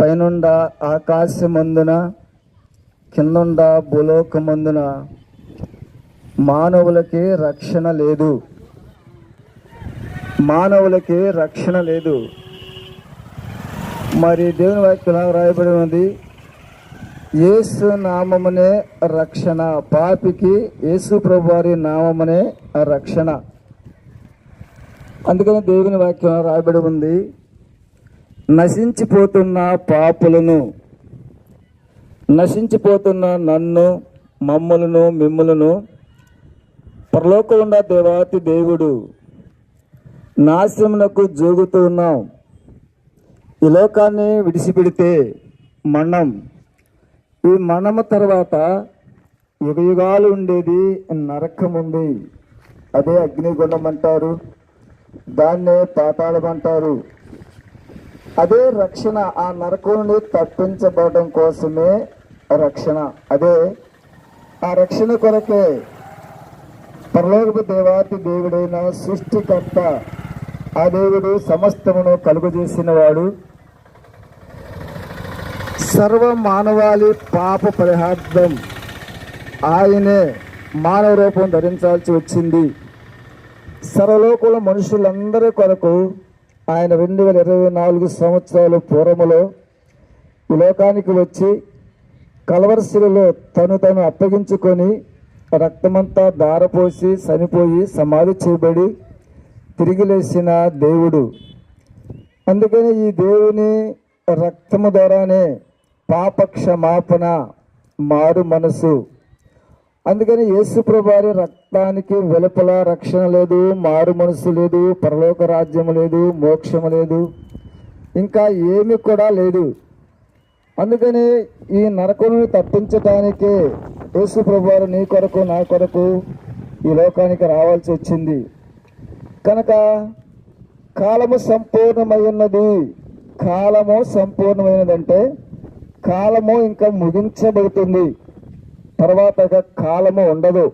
పైనుండ ఆకాశమందున కిందుండ భూలోకమందున మానవులకి రక్షణ లేదు. మానవులకి రక్షణ లేదు. మరి దేవుని వాక్యం రాయబడి ఉంది యేసు నామమునే రక్షణ పాపికి యేసు ప్రభు వారి నామమునే రక్షణ. అందుకని దేవుని వాక్యం రాయబడి ఉంది నశించిపోతున్న పాపులను నశించిపోతున్న నన్ను మమ్ములను మిమ్ములను పరలోకముండ దేవాతి దేవుడు నాశనమునకు జోగుతూ ఉన్నాం. ఈ లోకాన్ని విడిచిపెడితే మరణం. ఈ మరణము తర్వాత యుగయుగాలు ఉండేది నరకం ఉంది అదే అగ్నిగుండం అంటారు దాన్నే పాతాళం అంటారు. అదే రక్షణ ఆ నరకం నుండి తప్పించబడడం కోసమే రక్షణ. అదే ఆ రక్షణ కొరకే పరలోకపు దేవాతి దేవుడైన సృష్టికర్త ఆ దేవుడు సమస్తమును కలుగజేసిన వాడు సర్వ మానవాళి పాప పరిహార్థం ఆయనే మానవ రూపం ధరించాల్సి వచ్చింది. సర్వలోకుల మనుషులందరి కొరకు ఆయన రెండు వేల ఇరవై నాలుగు సంవత్సరాల పూర్వములో లోకానికి వచ్చి కలవరశిలలో తను తను అప్పగించుకొని రక్తమంతా దారపోసి చనిపోయి సమాధి చేయబడి తిరిగి లేచిన దేవుడు. అందుకని ఈ దేవుని రక్తము ద్వారానే పాప క్షమాపణ మారు మనసు. అందుకని యేసు రక్తానికి వెలుపల రక్షణ లేదు మారు మనసు లేదు పరలోక రాజ్యం లేదు మోక్షము లేదు ఇంకా ఏమి కూడా లేదు. అందుకని ఈ నరకుని తప్పించటానికే యేసు ప్రభువారు నీ కొరకు నా కొరకు ఈ లోకానికి రావాల్సి వచ్చింది. కనుక కాలము సంపూర్ణమై ఉన్నది కాలము సంపూర్ణమైనదంటే కాలము ఇంకా ముగించబడుతుంది. తర్వాత కాలము ఉండదు.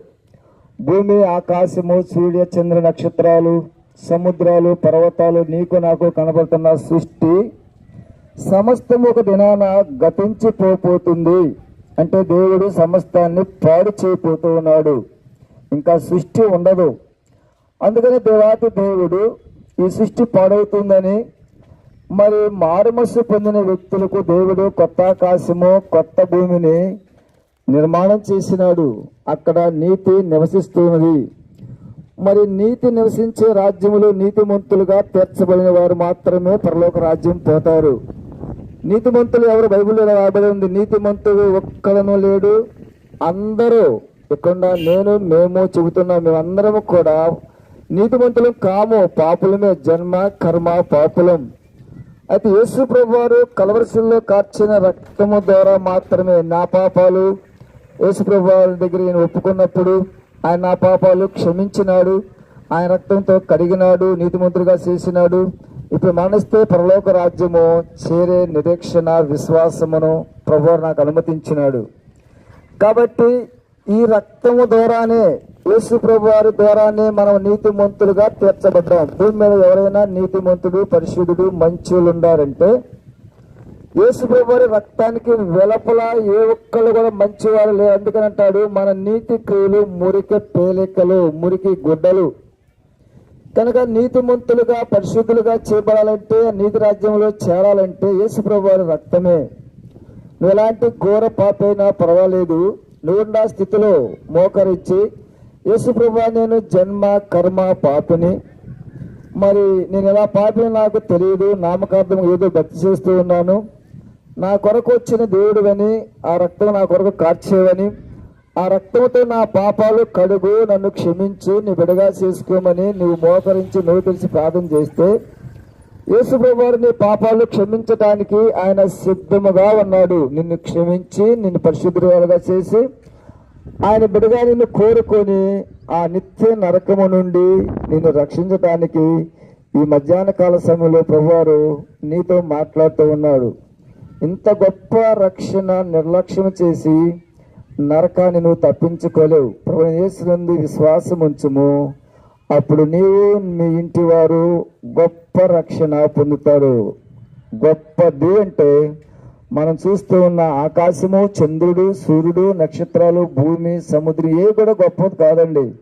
భూమి ఆకాశము సూర్య చంద్ర నక్షత్రాలు సముద్రాలు పర్వతాలు నీకు నాకు కనబడుతున్న సృష్టి సమస్తము ఒక దినాన గతించిపోతుంది అంటే దేవుడు సమస్తాన్ని పాడు చేయబోతూ ఉన్నాడు. ఇంకా సృష్టి ఉండదు. అందుకని దేవాతి దేవుడు ఈ సృష్టి పాడవుతుందని మరి మారుమస్సు పొందిన వ్యక్తులకు దేవుడు కొత్త ఆకాశము కొత్త భూమిని నిర్మాణం చేసినాడు. అక్కడ నీతి నివసిస్తున్నది. మరి నీతి నివసించే రాజ్యములో నీతిమంతులుగా తీర్చబడిన వారు మాత్రమే పరలోక రాజ్యం పోతారు. నీతిమంతులు ఎవరు? బైబిల్లో రాబడి ఉంది. నీతిమంతుడు ఒక్కడను లేడు. అందరూ ఇక్కడ నేను మేము చెబుతున్నాం. మేమందరం కూడా నీతిమంతులం కాము. పాపులమే జన్మ కర్మ పాపులం. అయితే యేసు ప్రభు వారు కలవరశిల్లో కార్చిన రక్తము ద్వారా మాత్రమే నా పాపాలు యేసుప్రభు వారి దగ్గర నేను ఒప్పుకున్నప్పుడు ఆయన నా పాపాలు క్షమించినాడు. ఆయన రక్తంతో కడిగినాడు నీతిమంతుడిగా చేసినాడు. ఇప్పుడు మరణిస్తే పరలోక రాజ్యము చేరే నిరీక్షణ విశ్వాసమును ప్రభు నాకు అనుమతించినాడు. కాబట్టి ఈ రక్తము ద్వారానే యేసు ప్రభు వారి ద్వారానే మనం నీతిమంతులుగా తీర్చబడ్డాం. భూమి మీద ఎవరైనా నీతిమంతుడు పరిశుద్ధుడు మంచులు ఉండారంటే యేసు రక్తానికి వెలపల ఏ ఒక్కళ్ళు కూడా మంచివారు లేరు. అందుకని అంటాడు మన నీతి క్రియలు మురికి పేలికలు మురికి గుడ్డలు. కనుక నీతిమంతులుగా పరిశుద్ధులుగా చేపడాలంటే నీతి రాజ్యంలో చేరాలంటే యేసు వారి రక్తమే. నువ్వు ఎలాంటి ఘోర పాపైనా పర్వాలేదు. నువ్వున్న స్థితిలో మోకరించి యేసుప్రభు నేను జన్మ కర్మ పాపిని. మరి నేను ఎలా పాపిని నాకు తెలియదు. నామకార్థం ఏదో భక్తి చేస్తూ ఉన్నాను. నా కొరకు వచ్చిన దేవుడివని ఆ రక్తం నా కొరకు కార్చేవని ఆ రక్తంతో నా పాపాలు కడుగు నన్ను క్షమించు నీ బిడగా చేసుకోమని నువ్వు మోకరించి నువ్వు తెలిసి ప్రార్థన చేస్తే యేసుప్రభువారు నీ పాపాలు క్షమించటానికి ఆయన సిద్ధముగా ఉన్నాడు. నిన్ను క్షమించి నిన్ను పరిశుద్ధులుగా చేసి ఆయన బిడగా నిన్ను కోరుకొని ఆ నిత్య నరకము నుండి నిన్ను రక్షించటానికి ఈ మధ్యాహ్న కాల సమయంలో ప్రభువారు నీతో మాట్లాడుతూ ఉన్నాడు. ఇంత గొప్ప రక్షణ నిర్లక్ష్యం చేసి నరకాన్ని నువ్వు తప్పించుకోలేవు. ప్రభు యేసునందు విశ్వాసం ఉంచుము అప్పుడు నీవు మీ ఇంటి వారు గొప్ప రక్షణ పొందుతారు. గొప్పది అంటే మనం చూస్తూ ఉన్న ఆకాశము చంద్రుడు సూర్యుడు నక్షత్రాలు భూమి సముద్రం ఏ కూడా గొప్పది కాదండి.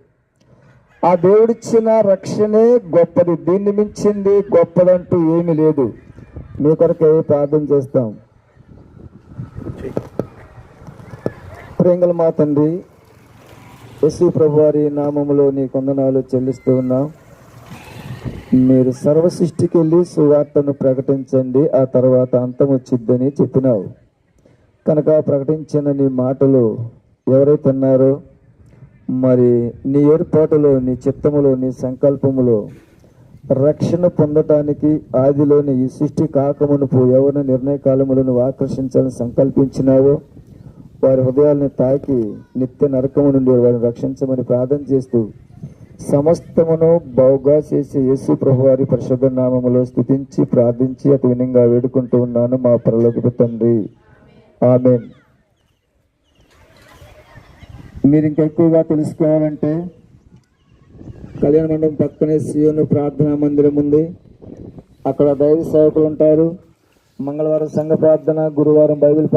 ఆ దేవుడిచ్చిన రక్షణే గొప్పది. దీన్ని మించింది గొప్పదంటూ ఏమీ లేదు. మీ కొరకే ప్రార్థన చేస్తాం. ప్రేంగల మా తండ్రి యశు ప్రభువారి నామములో నీ కొందనాలు చెల్లిస్తూ ఉన్నాం. మీరు సర్వసృష్టికి వెళ్ళి సువార్తను ప్రకటించండి ఆ తర్వాత అంతం వచ్చిద్దని చెప్పినావు. కనుక ప్రకటించిన నీ మాటలు ఎవరైతే ఉన్నారో మరి నీ ఏర్పాటులో నీ చిత్తములో నీ సంకల్పములో రక్షణ పొందటానికి ఆదిలోని ఈ సృష్టి కాకమునుపు ఎవరిని నిర్ణయ కాలములను ఆకర్షించాలని సంకల్పించినావో వారి హృదయాలను తాకి నిత్య నరకము నుండి వారిని రక్షించమని ప్రార్థన చేస్తూ సమస్తమును బావుగా చేసే యేసు ప్రభు వారి పరిశుద్ధ నామములో స్థుతించి ప్రార్థించి అతి వినంగా వేడుకుంటూ ఉన్నాను మా పరలోకపు తండ్రి. ఆమె మీరు ఇంకా ఎక్కువగా తెలుసుకోవాలంటే కళ్యాణ మండపం పక్కనే సియోను ప్రార్థనా మందిరం ఉంది. అక్కడ దైవ సేవకులు ఉంటారు. మంగళవారం సంఘ ప్రార్థన గురువారం బైబిల్ పాఠ